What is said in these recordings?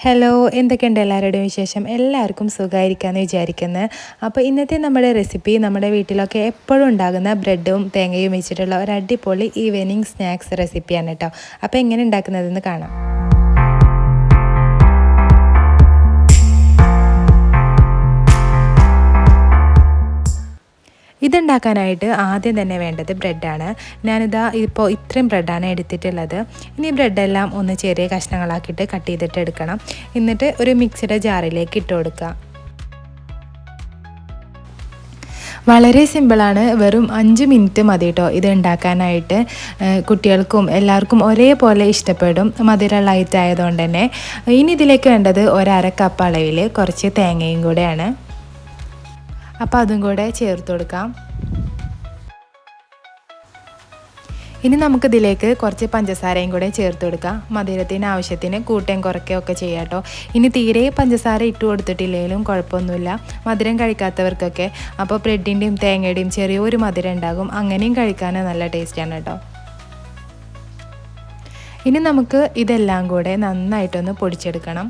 Hello എന്തൊക്കെയുണ്ട് എല്ലാവരുടെയും വിശേഷം? എല്ലാവർക്കും സുഖമായിരിക്കാമെന്ന് വിചാരിക്കുന്നത് അപ്പോൾ ഇന്നത്തെ നമ്മുടെ റെസിപ്പി നമ്മുടെ വീട്ടിലൊക്കെ എപ്പോഴും ഉണ്ടാകുന്ന ബ്രെഡും തേങ്ങയും വെച്ചിട്ടുള്ള ഒരു അടിപൊളി ഈവനിങ് സ്നാക്സ് റെസിപ്പിയാണ് കേട്ടോ. അപ്പോൾ എങ്ങനെ ഉണ്ടാക്കുന്നതെന്ന് കാണാം. ഇതുണ്ടാക്കാനായിട്ട് ആദ്യം തന്നെ വേണ്ടത് ബ്രെഡാണ്. ഞാനിതാ ഇപ്പോൾ ഇത്രയും ബ്രെഡാണ് എടുത്തിട്ടുള്ളത്. ഇനി ബ്രെഡെല്ലാം ഒന്ന് ചെറിയ കഷ്ണങ്ങളാക്കിയിട്ട് കട്ട് ചെയ്തിട്ട് എടുക്കണം. എന്നിട്ട് ഒരു മിക്സിയുടെ ജാറിലേക്ക് ഇട്ട് കൊടുക്കുക. വളരെ സിമ്പിളാണ്. വെറും അഞ്ച് മിനിറ്റ് മതി കേട്ടോ ഇത് ഉണ്ടാക്കാനായിട്ട്. കുട്ടികൾക്കും എല്ലാവർക്കും ഒരേപോലെ ഇഷ്ടപ്പെടും. മധുര ലൈറ്റ് ആയതുകൊണ്ട് തന്നെ. ഇനി ഇതിലേക്ക് വേണ്ടത് ഒരര കപ്പ് അളവിൽ കുറച്ച് തേങ്ങയും കൂടെയാണ്. അപ്പോൾ അതും കൂടെ ചേർത്ത് കൊടുക്കാം. ഇനി നമുക്കിതിലേക്ക് കുറച്ച് പഞ്ചസാരയും കൂടെ ചേർത്ത് കൊടുക്കാം. മധുരത്തിന് ആവശ്യത്തിന് കൂട്ടയും കുറയ്ക്കുകയൊക്കെ ചെയ്യാം കേട്ടോ. ഇനി തീരെ പഞ്ചസാര ഇട്ട് കൊടുത്തിട്ടില്ലെങ്കിലും കുഴപ്പമൊന്നുമില്ല. മധുരം കഴിക്കാത്തവർക്കൊക്കെ അപ്പോൾ ബ്രെഡിന്റെയും തേങ്ങയുടെയും ചെറിയൊരു മധുരം ഉണ്ടാകും. അങ്ങനെയും കഴിക്കാൻ നല്ല ടേസ്റ്റാണ് കേട്ടോ. ഇനി നമുക്ക് ഇതെല്ലാം കൂടെ നന്നായിട്ടൊന്ന് പൊടിച്ചെടുക്കണം.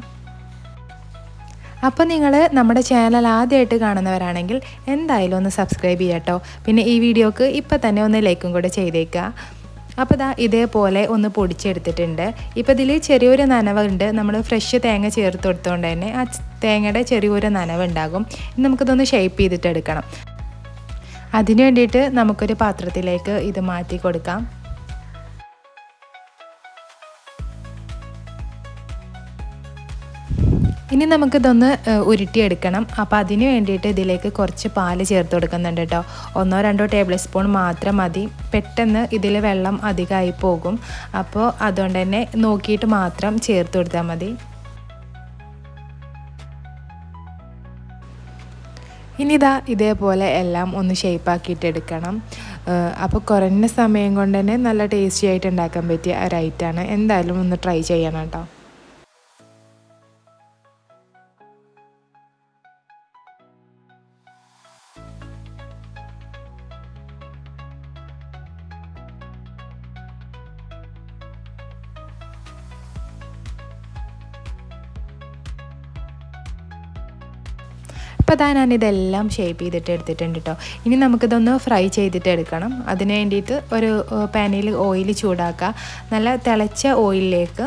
അപ്പോൾ നിങ്ങൾ നമ്മുടെ ചാനൽ ആദ്യമായിട്ട് കാണുന്നവരാണെങ്കിൽ എന്തായാലും ഒന്ന് സബ്സ്ക്രൈബ് ചെയ്യാം കേട്ടോ പിന്നെ ഈ വീഡിയോക്ക് ഇപ്പം തന്നെ ഒന്ന് ലൈക്കും കൂടെ ചെയ്തേക്കുക. അപ്പോൾ ഇതാ ഇതേപോലെ ഒന്ന് പൊടിച്ചെടുത്തിട്ടുണ്ട്. ഇപ്പോൾ ഇതിൽ ചെറിയൊരു നനവുണ്ട്. നമ്മൾ ഫ്രഷ് തേങ്ങ ചേർത്ത് കൊടുത്തുകൊണ്ട് തന്നെ ആ തേങ്ങയുടെ ചെറിയൊരു നനവുണ്ടാകും. ഇനി നമുക്കിതൊന്ന് ഷേപ്പ് ചെയ്തിട്ട് എടുക്കണം അതിന് വേണ്ടിയിട്ട് നമുക്കൊരു പാത്രത്തിലേക്ക് ഇത് മാറ്റി കൊടുക്കാം. ഇനി നമുക്കിതൊന്ന് ഉരുട്ടിയെടുക്കണം. അപ്പോൾ അതിന് വേണ്ടിയിട്ട് ഇതിലേക്ക് കുറച്ച് പാൽ ചേർത്ത് കൊടുക്കുന്നുണ്ട് കേട്ടോ ഒന്നോ രണ്ടോ ടേബിൾ സ്പൂൺ മാത്രം മതി. പെട്ടെന്ന് ഇതിൽ വെള്ളം അധികമായി പോകും. അപ്പോൾ അതുകൊണ്ട് തന്നെ നോക്കിയിട്ട് മാത്രം ചേർത്ത് കൊടുത്താൽ മതി. ഇനി ഇതാ ഇതേപോലെ എല്ലാം ഒന്ന് ഷേപ്പാക്കിയിട്ടെടുക്കണം അപ്പോൾ കുറഞ്ഞ സമയം കൊണ്ട് തന്നെ നല്ല ടേസ്റ്റി ആയിട്ട് ഉണ്ടാക്കാൻ പറ്റിയ ഒരു ഐറ്റാണ് എന്തായാലും ഒന്ന് ട്രൈ ചെയ്യണം കേട്ടോ അപ്പോൾ അതാ ഞാനിതെല്ലാം ഷേപ്പ് ചെയ്തിട്ട് എടുത്തിട്ടുണ്ട് കേട്ടോ ഇനി നമുക്കിതൊന്ന് ഫ്രൈ ചെയ്തിട്ട് എടുക്കണം. അതിന് വേണ്ടിയിട്ട് ഒരു പാനിൽ ഓയിൽ ചൂടാക്കുക നല്ല തിളച്ച ഓയിലിലേക്ക്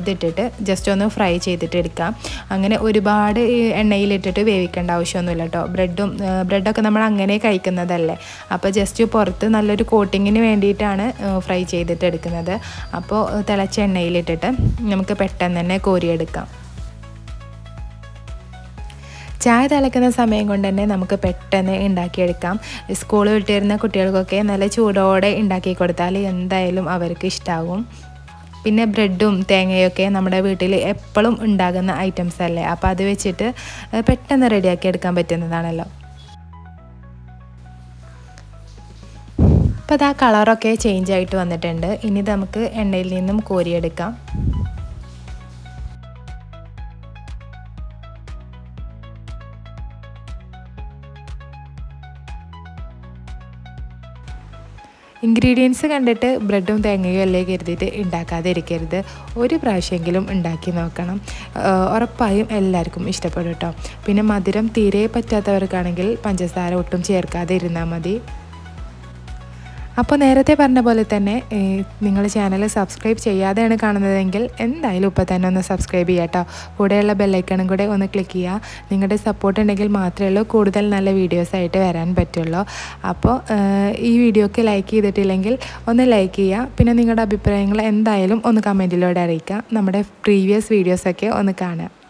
ഇതിട്ടിട്ട് ജസ്റ്റ് ഒന്ന് ഫ്രൈ ചെയ്തിട്ട് എടുക്കാം. അങ്ങനെ ഒരുപാട് എണ്ണയിലിട്ടിട്ട് വേവിക്കേണ്ട ആവശ്യമൊന്നുമില്ല കേട്ടോ ബ്രെഡും ബ്രെഡൊക്കെ നമ്മൾ അങ്ങനെ കഴിക്കുന്നതല്ലേ. അപ്പോൾ ജസ്റ്റ് പുറത്ത് നല്ലൊരു കോട്ടിങ്ങിന് വേണ്ടിയിട്ടാണ് ഫ്രൈ ചെയ്തിട്ട് എടുക്കുന്നത്. അപ്പോൾ തിളച്ച എണ്ണയിലിട്ടിട്ട് നമുക്ക് പെട്ടെന്ന് തന്നെ കോരിയെടുക്കാം. ചായ തിളക്കുന്ന സമയം കൊണ്ട് തന്നെ നമുക്ക് പെട്ടെന്ന് ഉണ്ടാക്കിയെടുക്കാം. സ്കൂൾ വിട്ടിരുന്ന കുട്ടികൾക്കൊക്കെ നല്ല ചൂടോടെ ഉണ്ടാക്കി കൊടുത്താൽ എന്തായാലും അവർക്ക് ഇഷ്ടമാകും പിന്നെ ബ്രെഡും തേങ്ങയൊക്കെ നമ്മുടെ വീട്ടിൽ എപ്പോഴും ഉണ്ടാകുന്ന ഐറ്റംസ് അല്ലേ? അപ്പോൾ അത് വെച്ചിട്ട് പെട്ടെന്ന് റെഡിയാക്കി എടുക്കാൻ പറ്റുന്നതാണല്ലോ. അപ്പോൾ അത് ആ കളറൊക്കെ ചേഞ്ച് ആയിട്ട് വന്നിട്ടുണ്ട്. ഇനി നമുക്ക് എണ്ണയിൽ നിന്നും കോരിയെടുക്കാം. ഇൻഗ്രീഡിയൻസ് കണ്ടിട്ട് ബ്രെഡും തേങ്ങയും അല്ലേ കരുതിയിട്ട് ഉണ്ടാക്കാതെ ഇരിക്കരുത് ഒരു പ്രാവശ്യമെങ്കിലും ഉണ്ടാക്കി നോക്കണം. ഉറപ്പായും എല്ലാവർക്കും ഇഷ്ടപ്പെടും കേട്ടോ പിന്നെ മധുരം തീരെ പറ്റാത്തവർക്കാണെങ്കിൽ പഞ്ചസാര ഒട്ടും ചേർക്കാതെ ഇരുന്നാൽ മതി. അപ്പോൾ നേരത്തെ പറഞ്ഞ പോലെ തന്നെ നിങ്ങൾ ചാനൽ സബ്സ്ക്രൈബ് ചെയ്യാതെയാണ് കാണുന്നതെങ്കിൽ എന്തായാലും ഇപ്പോൾ തന്നെ ഒന്ന് സബ്സ്ക്രൈബ് ചെയ്യുക കേട്ടോ. കൂടെയുള്ള ബെല്ലൈക്കണും കൂടെ ഒന്ന് ക്ലിക്ക് ചെയ്യുക. നിങ്ങളുടെ സപ്പോർട്ട് ഉണ്ടെങ്കിൽ മാത്രമേ ഉള്ളൂ കൂടുതൽ നല്ല വീഡിയോസ് ആയിട്ട് വരാൻ പറ്റുള്ളൂ. അപ്പോൾ ഈ വീഡിയോക്ക് ലൈക്ക് ചെയ്തിട്ടില്ലെങ്കിൽ ഒന്ന് ലൈക്ക് ചെയ്യുക. പിന്നെ നിങ്ങളുടെ അഭിപ്രായങ്ങൾ എന്തായാലും ഒന്ന് കമന്റിലൂടെ അറിയിക്കുക. നമ്മുടെ പ്രീവിയസ് വീഡിയോസൊക്കെ ഒന്ന് കാണുക.